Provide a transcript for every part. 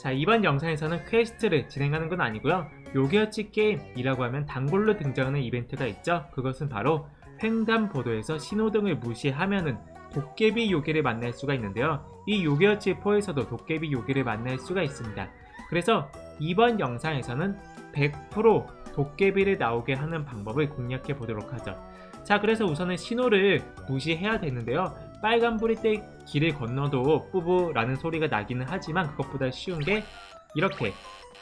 자, 이번 영상에서는 퀘스트를 진행하는 건 아니고요. 요게어치 게임이라고 하면 단골로 등장하는 이벤트가 있죠. 그것은 바로 횡단보도에서 신호등을 무시하면은 도깨비 요괴를 만날 수가 있는데요. 이 요게어치 4에서도 도깨비 요괴를 만날 수가 있습니다. 그래서 이번 영상에서는 100% 도깨비를 나오게 하는 방법을 공략해 보도록 하죠. 자, 그래서 우선은 신호를 무시해야 되는데요. 빨간불일 때 길을 건너도 뿌부라는 소리가 나기는 하지만 그것보다 쉬운 게 이렇게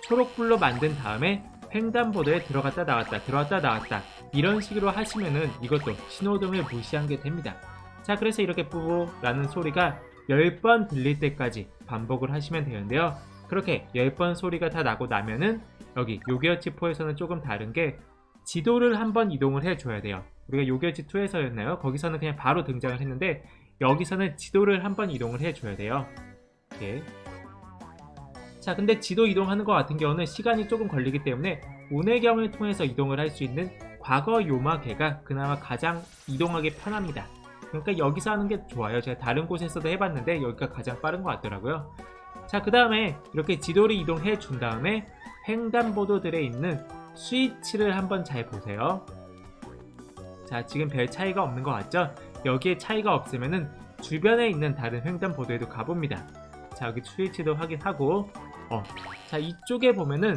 초록불로 만든 다음에 횡단보도에 들어갔다 나왔다 들어갔다 나왔다 이런 식으로 하시면은 이것도 신호등을 무시한 게 됩니다. 자, 그래서 이렇게 뿌부라는 소리가 10번 들릴 때까지 반복을 하시면 되는데요. 그렇게 10번 소리가 다 나고 나면은 여기 요게어치 4에서는 조금 다른 게 지도를 한번 이동을 해줘야 돼요. 우리가 요게어치 2에서였나요? 거기서는 그냥 바로 등장을 했는데 여기서는 지도를 한번 이동을 해줘야 돼요. 이렇게. 자, 근데 지도 이동하는 것 같은 경우는 시간이 조금 걸리기 때문에 운해경을 통해서 이동을 할 수 있는 과거 요마계가 그나마 가장 이동하기 편합니다. 그러니까 여기서 하는 게 좋아요. 제가 다른 곳에서도 해봤는데 여기가 가장 빠른 것 같더라고요. 자, 그 다음에 이렇게 지도를 이동해 준 다음에 횡단보도들에 있는 스위치를 한번 잘 보세요. 자, 지금 별 차이가 없는 것 같죠? 여기에 차이가 없으면은 주변에 있는 다른 횡단보도에도 가봅니다. 자, 여기 스위치도 확인하고, 어, 자, 이쪽에 보면은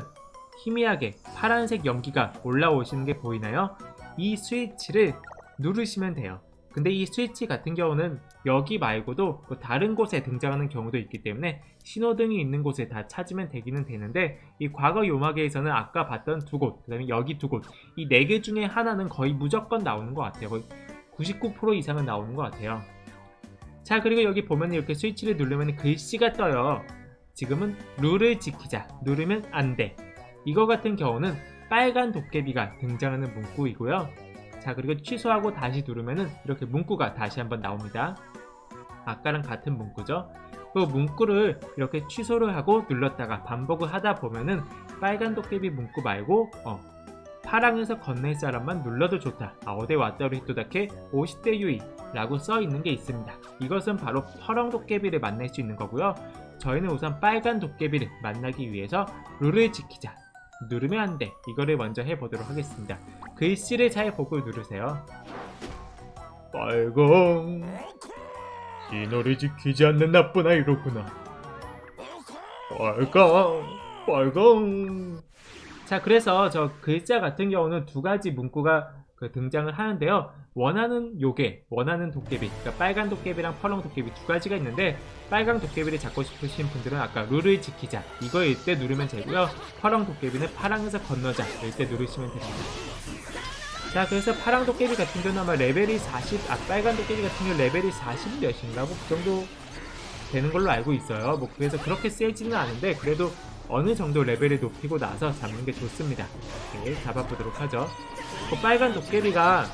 희미하게 파란색 연기가 올라오시는 게 보이나요? 이 스위치를 누르시면 돼요. 근데 이 스위치 같은 경우는 여기 말고도 뭐 다른 곳에 등장하는 경우도 있기 때문에 신호등이 있는 곳에 다 찾으면 되기는 되는데 이 과거 요마계에서는 아까 봤던 두 곳, 그 다음에 여기 두 곳, 이 네 개 중에 하나는 거의 무조건 나오는 것 같아요. 거의 99% 이상은 나오는 것 같아요. 자, 그리고 여기 보면 이렇게 스위치를 누르면 글씨가 떠요. 지금은 룰을 지키자. 누르면 안 돼. 이거 같은 경우는 빨간 도깨비가 등장하는 문구이고요. 자, 그리고 취소하고 다시 누르면은 이렇게 문구가 다시 한번 나옵니다. 아까랑 같은 문구죠. 그 문구를 이렇게 취소를 하고 눌렀다가 반복을 하다 보면은 빨간 도깨비 문구 말고 어, 파랑에서 건넬 사람만 눌러도 좋다. 아, 어데 왔다로 히토다케 50대 유이 라고 써 있는 게 있습니다. 이것은 바로 퍼렁 도깨비를 만날 수 있는 거고요. 저희는 우선 빨간 도깨비를 만나기 위해서 룰을 지키자. 누르면 안 돼. 이거를 먼저 해보도록 하겠습니다. 글씨를 잘 보고 누르세요. 빨강. 신호를 지키지 않는 나쁜 아이로구나. 빨강. 빨강. 자, 그래서 저 글자 같은 경우는 두 가지 문구가 그 등장을 하는데요. 원하는 요괴, 원하는 도깨비, 그러니까 빨간 도깨비랑 퍼렁 도깨비 두 가지가 있는데 빨간 도깨비를 잡고 싶으신 분들은 아까 룰을 지키자 이거일 때 누르면 되고요. 퍼렁 도깨비는 파랑에서 건너자 이때 누르시면 됩니다. 자, 그래서 파랑 도깨비 같은 경우는 아마 레벨이 40, 아 빨간 도깨비 같은 경우 레벨이 40 몇인가 뭐 그 정도 되는 걸로 알고 있어요. 뭐 그래서 그렇게 세지는 않은데 그래도 어느 정도 레벨을 높이고 나서 잡는 게 좋습니다. 이렇게 잡아보도록 하죠. 그 빨간 도깨비가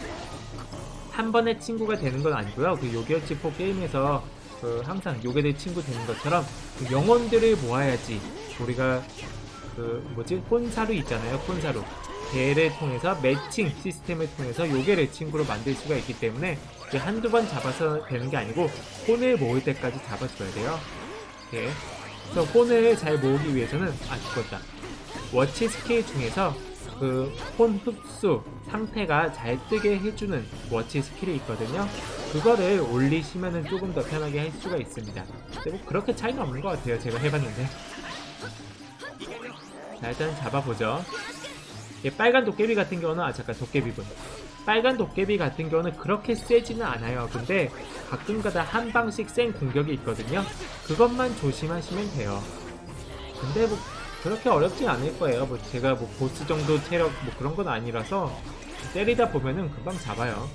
한 번에 친구가 되는 건 아니고요. 그 요기어치 4 게임에서 그 항상 요괴들 친구 되는 것처럼 그 영혼들을 모아야지 우리가 그 뭐지 혼사루 있잖아요. 혼사루 개를 통해서 매칭 시스템을 통해서 요괴를 친구로 만들 수가 있기 때문에 한두 번 잡아서 되는 게 아니고 혼을 모을 때까지 잡아줘야 돼요. 이렇게 그래서 혼을 잘 모으기 위해서는 아 죽었다. 워치 스킬 중에서 그 혼 흡수 상태가 잘 뜨게 해주는 워치 스킬이 있거든요. 그거를 올리시면은 조금 더 편하게 할 수가 있습니다. 근데 뭐 그렇게 차이는 없는 것 같아요. 제가 해봤는데. 자 일단 잡아보죠. 예, 빨간 도깨비 같은 경우는 아 잠깐 도깨비분. 빨간 도깨비 같은 경우는 그렇게 세지는 않아요. 근데 가끔가다 한 방씩 센 공격이 있거든요. 그것만 조심하시면 돼요. 근데 뭐 그렇게 어렵진 않을 거예요. 뭐 제가 뭐 보스 정도 체력 뭐 그런 건 아니라서 때리다 보면은 금방 잡아요.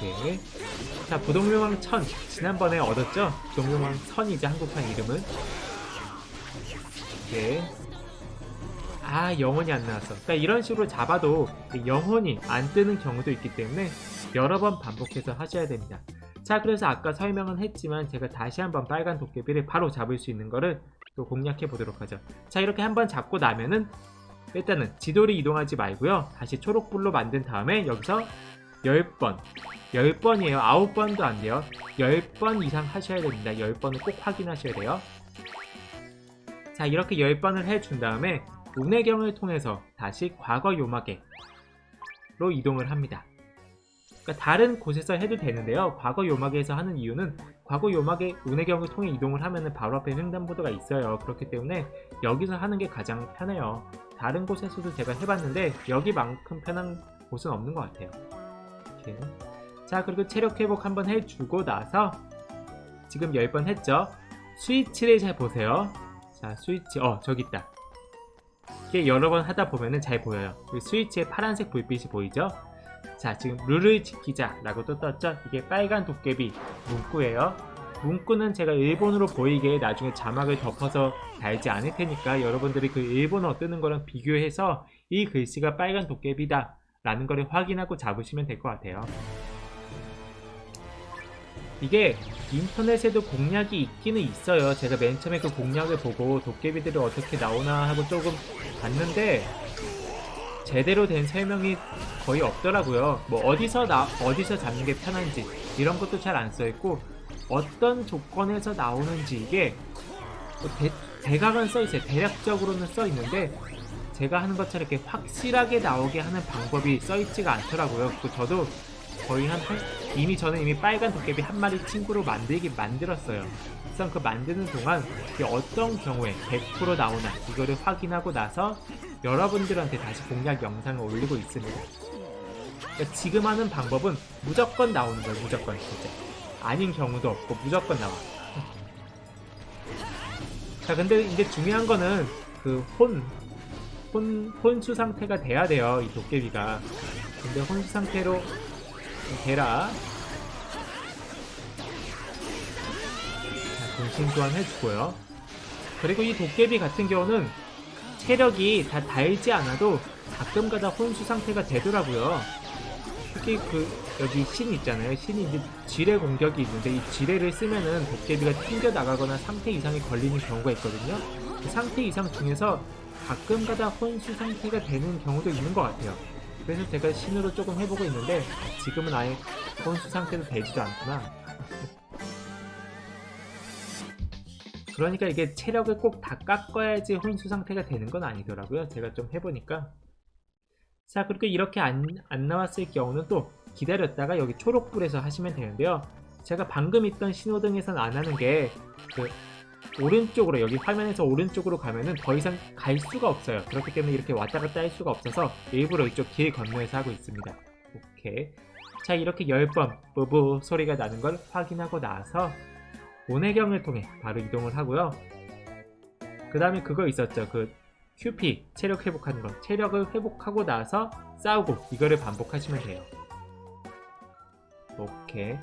네. 자 부동묘왕 천 지난번에 얻었죠? 부동묘왕 천이자 한국판 이름은. 네. 아 영혼이 안 나왔어. 그러니까 이런 식으로 잡아도 영혼이 안 뜨는 경우도 있기 때문에 여러 번 반복해서 하셔야 됩니다. 자 그래서 아까 설명은 했지만 제가 다시 한번 빨간 도깨비를 바로 잡을 수 있는 거를 또 공략해 보도록 하죠. 자 이렇게 한번 잡고 나면은 일단은 지도를 이동하지 말고요. 다시 초록불로 만든 다음에 여기서 10번 10번이에요. 9번도 안 돼요. 10번 이상 하셔야 됩니다. 10번을 꼭 확인하셔야 돼요. 자 이렇게 10번을 해준 다음에 운해경을 통해서 다시 과거 요마계로 이동을 합니다. 그러니까 다른 곳에서 해도 되는데요. 과거 요마계에서 하는 이유는 과거 요마계 운해경을 통해 이동을 하면 바로 앞에 횡단보도가 있어요. 그렇기 때문에 여기서 하는 게 가장 편해요. 다른 곳에서도 제가 해봤는데 여기만큼 편한 곳은 없는 것 같아요. 이렇게. 자 그리고 체력 회복 한번 해주고 나서 지금 10번 했죠. 스위치를 잘 보세요. 자 스위치 어 저기 있다. 이게 여러 번 하다 보면은 잘 보여요. 그 스위치에 파란색 불빛이 보이죠? 자 지금 룰을 지키자 라고 또 떴죠? 이게 빨간 도깨비 문구예요. 문구는 제가 일본어로 보이게 나중에 자막을 덮어서 달지 않을 테니까 여러분들이 그 일본어 뜨는 거랑 비교해서 이 글씨가 빨간 도깨비다 라는 거를 확인하고 잡으시면 될 것 같아요. 이게 인터넷에도 공략이 있기는 있어요. 제가 맨 처음에 그 공략을 보고 도깨비들이 어떻게 나오나 하고 조금 봤는데 제대로 된 설명이 거의 없더라고요. 뭐 어디서 나 어디서 잡는 게 편한지 이런 것도 잘 안 써 있고 어떤 조건에서 나오는지 이게 뭐 대, 대각은 써 있어요. 대략적으로는 써 있는데 제가 하는 것처럼 이렇게 확실하게 나오게 하는 방법이 써 있지가 않더라고요. 그 저도 거의 한, 한 이미 저는 이미 빨간 도깨비 한 마리 친구로 만들긴 만들었어요. 그래서 그 만드는 동안 이게 어떤 경우에 100% 나오나 이거를 확인하고 나서 여러분들한테 다시 공략 영상을 올리고 있습니다. 그러니까 지금 하는 방법은 무조건 나오는 거예요. 무조건 진짜. 아닌 경우도 없고 무조건 나와. 자, 근데 이제 중요한 거는 그 혼, 혼, 혼수 상태가 돼야 돼요. 이 도깨비가. 근데 혼수 상태로 되라. 자, 동심 교환 해주고요. 그리고 이 도깨비 같은 경우는 체력이 다 달지 않아도 가끔가다 혼수 상태가 되더라고요. 특히 그 여기 신 있잖아요. 신이 이제 지뢰 공격이 있는데 이 지뢰를 쓰면은 도깨비가 튕겨 나가거나 상태 이상이 걸리는 경우가 있거든요. 그 상태 이상 중에서 가끔가다 혼수 상태가 되는 경우도 있는 것 같아요. 그래서 제가 신으로 조금 해보고 있는데 지금은 아예 혼수 상태도 되지도 않구나. 그러니까 이게 체력을 꼭 다 깎아야지 혼수 상태가 되는 건 아니더라고요. 제가 좀 해보니까. 자, 그리고 이렇게 안, 안 나왔을 경우는 또 기다렸다가 여기 초록불에서 하시면 되는데요. 제가 방금 있던 신호등에선 안 하는 게그 오른쪽으로 여기 화면에서 오른쪽으로 가면은 더 이상 갈 수가 없어요. 그렇기 때문에 이렇게 왔다 갔다 할 수가 없어서 일부러 이쪽 길 건너에서 하고 있습니다. 오케이. 자, 이렇게 10번 뿌부 소리가 나는 걸 확인하고 나서 온해경을 통해 바로 이동을 하고요. 그 다음에 그거 있었죠. 그 QP 체력 회복하는 거. 체력을 회복하고 나서 싸우고 이거를 반복하시면 돼요. 오케이.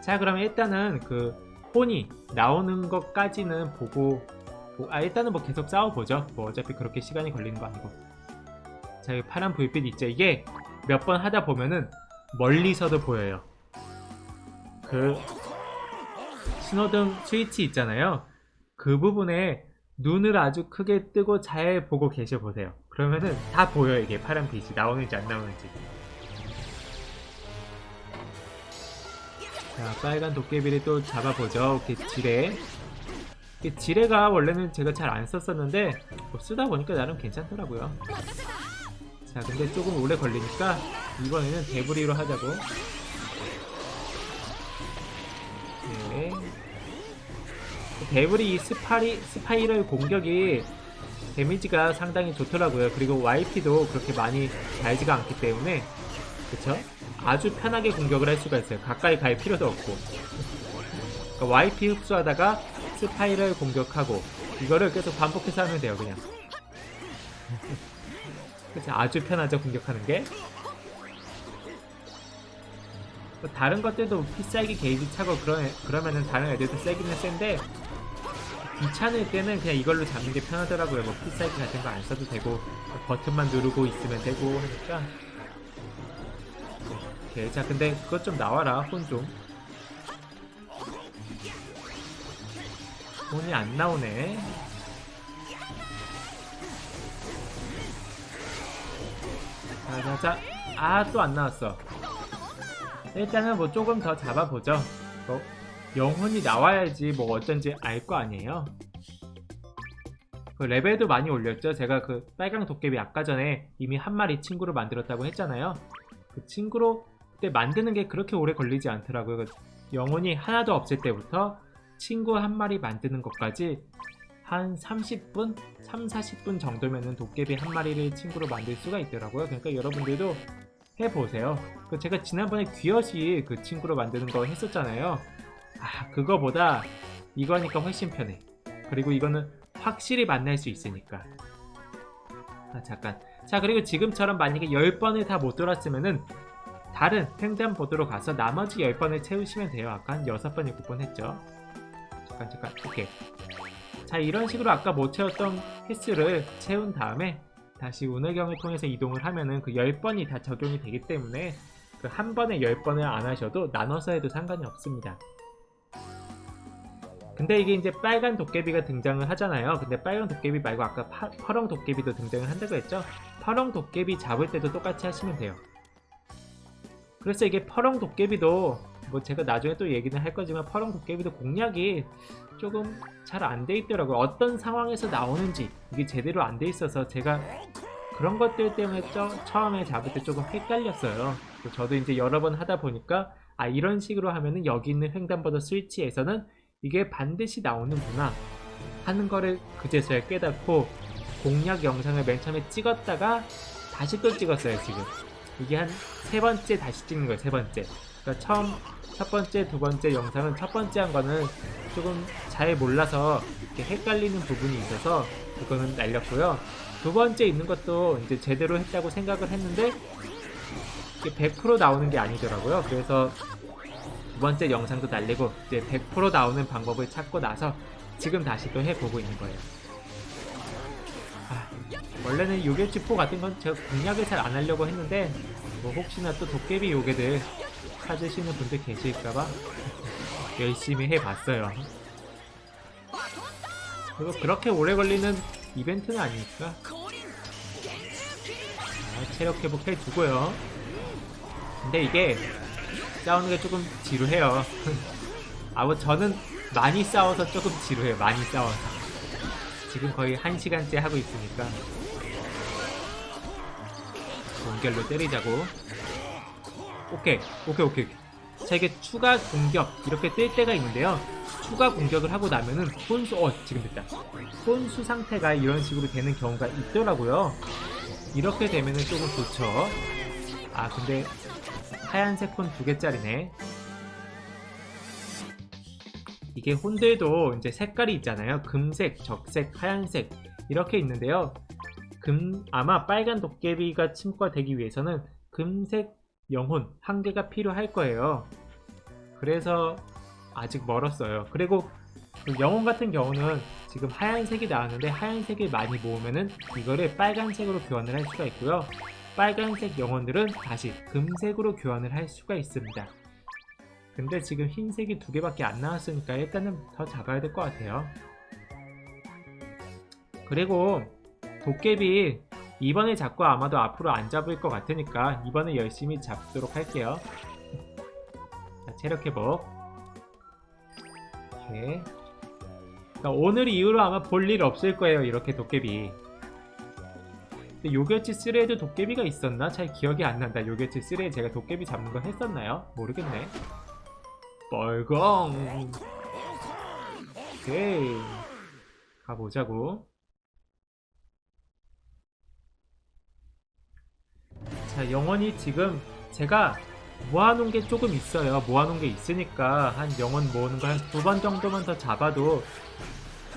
자, 그러면 일단은 그 혼이 나오는 것까지는 보고 보- 아 일단은 뭐 계속 싸워보죠. 뭐 어차피 그렇게 시간이 걸리는 거 아니고. 자, 이 파란 불빛 있죠. 이게 몇 번 하다 보면은 멀리서도 보여요. 그 신호등 스위치 있잖아요. 그 부분에 눈을 아주 크게 뜨고 잘 보고 계셔 보세요. 그러면은 다 보여요. 이게 파란 빛이 나오는지 안 나오는지. 자, 빨간 도깨비를 또 잡아보죠. 지뢰. 이게 지뢰가 원래는 제가 잘 안 썼었는데 뭐 쓰다 보니까 나름 괜찮더라고요. 자, 근데 조금 오래 걸리니까 이번에는 대부리로 하자고. 네. 대부리 이 스파리, 스파이럴 공격이 데미지가 상당히 좋더라고요. 그리고 YP도 그렇게 많이 달지가 않기 때문에 그쵸? 아주 편하게 공격을 할 수가 있어요. 가까이 갈 필요도 없고. 그러니까 YP 흡수하다가 스파이럴 공격하고 이거를 계속 반복해서 하면 돼요, 그냥. 그쵸? 아주 편하죠, 공격하는 게. 뭐 다른 것들도 필살기 게이지 차고 그러, 그러면은 다른 애들도 세기는 센데 귀찮을 때는 그냥 이걸로 잡는 게 편하더라고요. 뭐 필살기 같은 거 안 써도 되고 버튼만 누르고 있으면 되고 하니까. 오케이. 자, 근데 그것 좀 나와라. 혼 좀. 혼이 안 나오네. 자, 자, 자. 아, 또 안 나왔어. 일단은 뭐 조금 더 잡아보죠. 뭐 영혼이 나와야지 뭐 어쩐지 알 거 아니에요. 그 레벨도 많이 올렸죠. 제가 그 빨강 도깨비 아까 전에 이미 한 마리 친구를 만들었다고 했잖아요. 그 친구로 그때 만드는 게 그렇게 오래 걸리지 않더라고요. 그 영혼이 하나도 없을 때부터 친구 한 마리 만드는 것까지 한 30분, 3, 40분 정도면은 도깨비 한 마리를 친구로 만들 수가 있더라고요. 그러니까 여러분들도 해보세요. 그 제가 지난번에 귀여시 그 친구로 만드는 거 했었잖아요. 아, 그거보다 이거니까 훨씬 편해. 그리고 이거는 확실히 만날 수 있으니까. 아, 잠깐. 자, 그리고 지금처럼 만약에 10번을 다 못 돌았으면은 다른 횡단보도로 가서 나머지 10번을 채우시면 돼요. 아까 한 6번, 7번 했죠. 잠깐, 잠깐. 오케이. 자, 이런 식으로 아까 못 채웠던 횟수를 채운 다음에 다시 운해경을 통해서 이동을 하면은 그 10번이 다 적용이 되기 때문에 그 한 번에 10번을 안 하셔도 나눠서 해도 상관이 없습니다. 근데 이게 이제 빨간 도깨비가 등장을 하잖아요. 근데 빨간 도깨비 말고 아까 파, 파랑 도깨비도 등장을 한다고 했죠. 파랑 도깨비 잡을 때도 똑같이 하시면 돼요. 그래서 이게 파랑 도깨비도 뭐 제가 나중에 또 얘기는 할 거지만 파랑 도깨비도 공략이 조금 잘 안 돼 있더라고요. 어떤 상황에서 나오는지 이게 제대로 안 돼 있어서 제가 그런 것들 때문에 저, 처음에 잡을 때 조금 헷갈렸어요. 그 저도 이제 여러 번 하다 보니까 아 이런 식으로 하면은 여기 있는 횡단보도 스위치에서는 이게 반드시 나오는구나 하는 거를 그제서야 깨닫고 공략 영상을 맨 처음에 찍었다가 다시 또 찍었어요 지금 이게 한 세 번째 다시 찍는 거예요 세 번째. 그러니까 처음 첫 번째 두 번째 영상은 첫 번째 한 거는 조금 잘 몰라서 이렇게 헷갈리는 부분이 있어서 그거는 날렸고요. 두 번째 있는 것도 이제 제대로 했다고 생각을 했는데 이게 100% 나오는 게 아니더라고요. 그래서 두 번째 영상도 날리고 이제 100% 나오는 방법을 찾고 나서 지금 다시 또 해보고 있는 거예요. 아, 원래는 요괴치포 같은 건 제가 공략을 잘 안 하려고 했는데 뭐 혹시나 또 도깨비 요괴들 찾으시는 분들 계실까봐 열심히 해봤어요. 그리고 그렇게 오래 걸리는 이벤트는 아니니까 아, 체력 회복해 두고요. 근데 이게 싸우는 게 조금 지루해요. 아, 뭐 저는 많이 싸워서 조금 지루해요. 많이 싸워서. 지금 거의 1시간째 하고 있으니까. 공결로 때리자고. 오케이, 오케이, 오케이. 자, 이게 추가 공격, 이렇게 뜰 때가 있는데요. 추가 공격을 하고 나면은 혼수, 어, 지금 됐다. 혼수 상태가 이런 식으로 되는 경우가 있더라고요. 이렇게 되면은 조금 좋죠. 아, 근데 하얀색 혼두 개짜리네. 이게 혼들도 이제 색깔이 있잖아요. 금색, 적색, 하얀색 이렇게 있는데요. 금 아마 빨간 도깨비가 침과되기 위해서는 금색 영혼 한 개가 필요할 거예요. 그래서 아직 멀었어요. 그리고 그 영혼 같은 경우는 지금 하얀색이 나왔는데 하얀색을 많이 모으면은 이거를 빨간색으로 교환을 할 수가 있고요. 빨간색 영혼들은 다시 금색으로 교환을 할 수가 있습니다. 근데 지금 흰색이 두 개밖에 안 나왔으니까 일단은 더 잡아야 될 것 같아요. 그리고 도깨비 이번에 잡고 아마도 앞으로 안 잡을 것 같으니까 이번에 열심히 잡도록 할게요. 자, 체력 회복. 오케이. 그러니까 오늘 이후로 아마 볼 일 없을 거예요. 이렇게 도깨비. 요괴치 3에도 도깨비가 있었나? 잘 기억이 안 난다. 요괴치 3에 제가 도깨비 잡는 거 했었나요? 모르겠네. 뻘공. 오케이. 가보자고. 자, 영원히 지금 제가 모아놓은 게 조금 있어요. 모아놓은 게 있으니까 한 영원 모으는 거 한 두 번 정도만 더 잡아도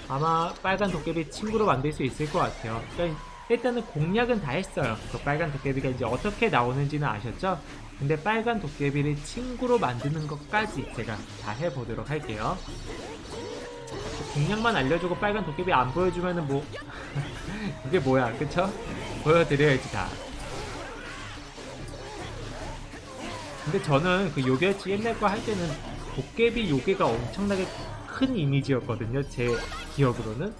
아마 빨간 도깨비 친구로 만들 수 있을 것 같아요. 그러니까 일단은 공략은 다 했어요. 그 빨간 도깨비가 이제 어떻게 나오는지는 아셨죠? 근데 빨간 도깨비를 친구로 만드는 것까지 제가 다 해보도록 할게요. 공략만 알려주고 빨간 도깨비 안 보여주면은 뭐 이게 뭐야, 그쵸? 보여드려야지 다. 근데 저는 그 요괴치 옛날 거 할 때는 도깨비 요괴가 엄청나게 큰 이미지였거든요. 제 기억으로는.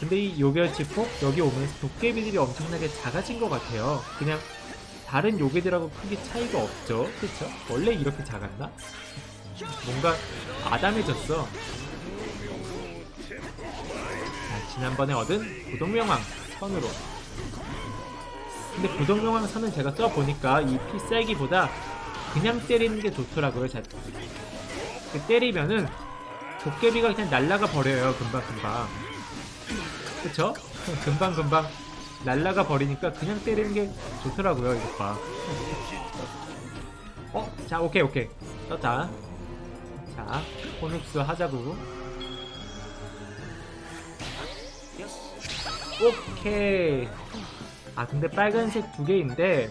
근데 이 요괴치 폭 여기 오면서 도깨비들이 엄청나게 작아진 것 같아요. 그냥 다른 요괴들하고 크게 차이가 없죠. 그쵸? 원래 이렇게 작았나? 뭔가 아담해졌어. 자, 지난번에 얻은 부동명왕 선으로 근데 부동명왕 선은 제가 써보니까 이 필살기보다 그냥 때리는 게 좋더라고요 자, 그 때리면은 도깨비가 그냥 날라가 버려요 금방금방 그쵸? 금방금방 날라가 버리니까 그냥 때리는 게 좋더라고요 이거 봐. 어? 자 오케이 오케이. 떴다. 자 호눅스 하자고 오케이. 아 근데 빨간색 두 개인데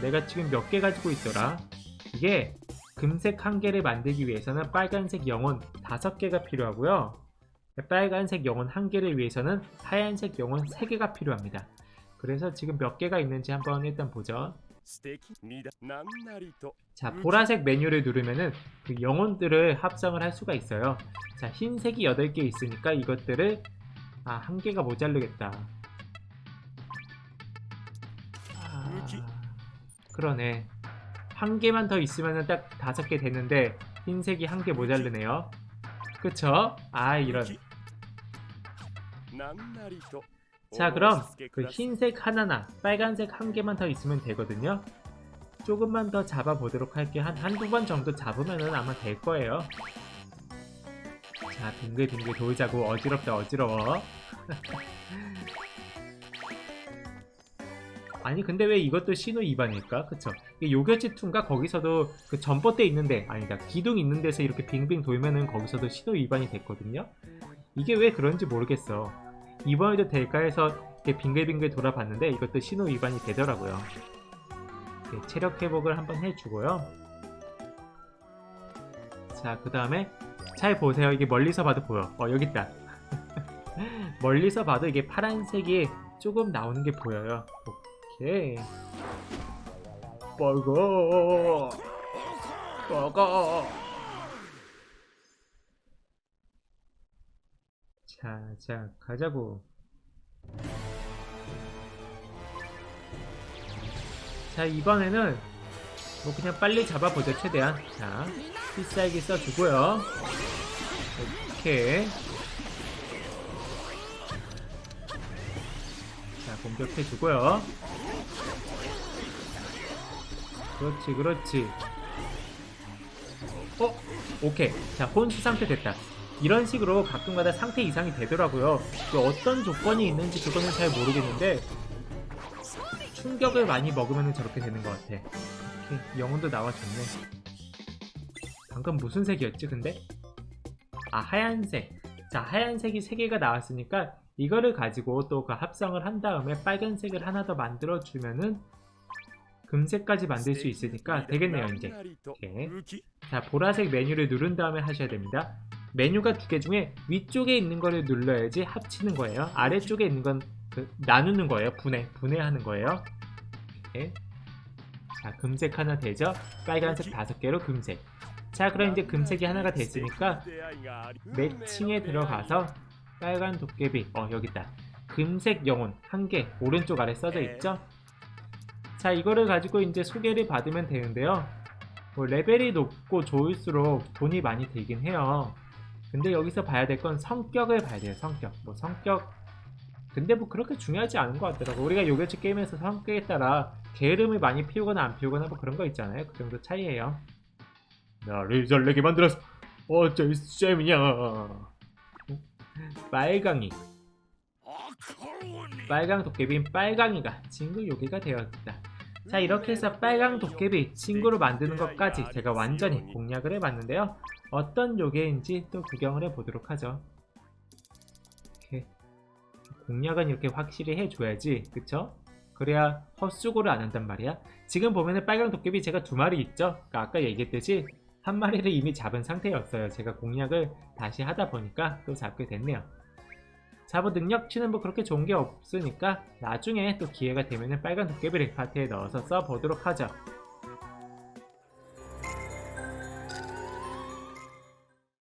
내가 지금 몇 개 가지고 있더라? 이게 금색 한 개를 만들기 위해서는 빨간색 영혼 다섯 개가 필요하고요 그러니까 빨간색 영혼 한 개를 위해서는 하얀색 영혼 세 개가 필요합니다. 그래서 지금 몇 개가 있는지 한번 일단 보죠. 자, 보라색 메뉴를 누르면은 그 영혼들을 합성을 할 수가 있어요. 자, 흰색이 8개 있으니까 이것들을 아, 한 개가 모자르겠다. 아, 그러네. 한 개만 더 있으면은 딱 다섯 개 되는데 흰색이 한 개 모자르네요. 그쵸? 아 이런. 자 그럼 그 흰색 하나나 빨간색 한 개만 더 있으면 되거든요. 조금만 더 잡아보도록 할게요. 한 한두 번 정도 잡으면 아마 될 거예요. 자 빙글빙글 돌자고. 어지럽다 어지러워. 아니 근데 왜 이것도 신호 위반일까? 그쵸 이게 요결지 툰가 거기서도 그 전봇대 있는데 아니다 기둥 있는 데서 이렇게 빙빙 돌면은 거기서도 신호 위반이 됐거든요 이게 왜 그런지 모르겠어 이번에도 될까 해서 이렇게 빙글빙글 돌아봤는데 이것도 신호 위반이 되더라고요. 체력 회복을 한번 해주고요. 자, 그 다음에 잘 보세요. 이게 멀리서 봐도 보여. 어, 여기 있다. 멀리서 봐도 이게 파란색이 조금 나오는 게 보여요. 오케이. 먹어. 먹어. 자, 자, 가자고. 자, 이번에는 뭐 그냥 빨리 잡아보죠, 최대한. 자, 필살기 써주고요. 오케이. 자, 공격해주고요. 그렇지, 그렇지. 어? 오케이. 자, 혼수 상태 됐다. 이런 식으로 가끔가다 상태 이상이 되더라고요. 이게 어떤 조건이 있는지 그거는 잘 모르겠는데 충격을 많이 먹으면 저렇게 되는 것 같아. 이렇게 영혼도 나와줬네. 방금 무슨 색이었지 근데? 아 하얀색. 자 하얀색이 3개가 나왔으니까 이거를 가지고 또 그 합성을 한 다음에 빨간색을 하나 더 만들어 주면은 금색까지 만들 수 있으니까 되겠네요 이제. 네. 예. 자 보라색 메뉴를 누른 다음에 하셔야 됩니다. 메뉴가 두 개 중에 위쪽에 있는 거를 눌러야지 합치는 거예요. 아래쪽에 있는 건 그, 나누는 거예요. 분해 분해하는 거예요. 네. 자 금색 하나 되죠? 빨간색 다섯 개로 금색. 자 그럼 이제 금색이 하나가 됐으니까 매칭에 들어가서 빨간 도깨비. 어 여기 있다. 금색 영혼 한 개 오른쪽 아래 써져 있죠? 자 이거를 가지고 이제 소개를 받으면 되는데요. 뭐 레벨이 높고 좋을수록 돈이 많이 들긴 해요. 근데 여기서 봐야 될 건 성격을 봐야 돼요 성격. 뭐 성격 근데 뭐 그렇게 중요하지 않은 것 같더라고 우리가 요괴치 게임에서 성격에 따라 게으름을 많이 피우거나 안 피우거나 뭐 그런 거 있잖아요. 그 정도 차이예요. 나를 설레게 만들었어 어쩔 셈이냐. 빨강이 빨강 도깨비인 빨강이가 친구 요괴가 되었다. 자 이렇게 해서 빨강 도깨비 친구로 만드는 것까지 제가 완전히 공략을 해봤는데요. 어떤 요괴인지 또 구경을 해보도록 하죠. 이렇게 공략은 이렇게 확실히 해줘야지 그쵸? 그래야 헛수고를 안 한단 말이야. 지금 보면은 빨강 도깨비 제가 두 마리 있죠? 그러니까 아까 얘기했듯이 한 마리를 이미 잡은 상태였어요. 제가 공략을 다시 하다 보니까 또 잡게 됐네요. 자, 뭐 능력치는 뭐 그렇게 좋은 게 없으니까 나중에 또 기회가 되면은 빨간 도깨비를 파트에 넣어서 써보도록 하죠.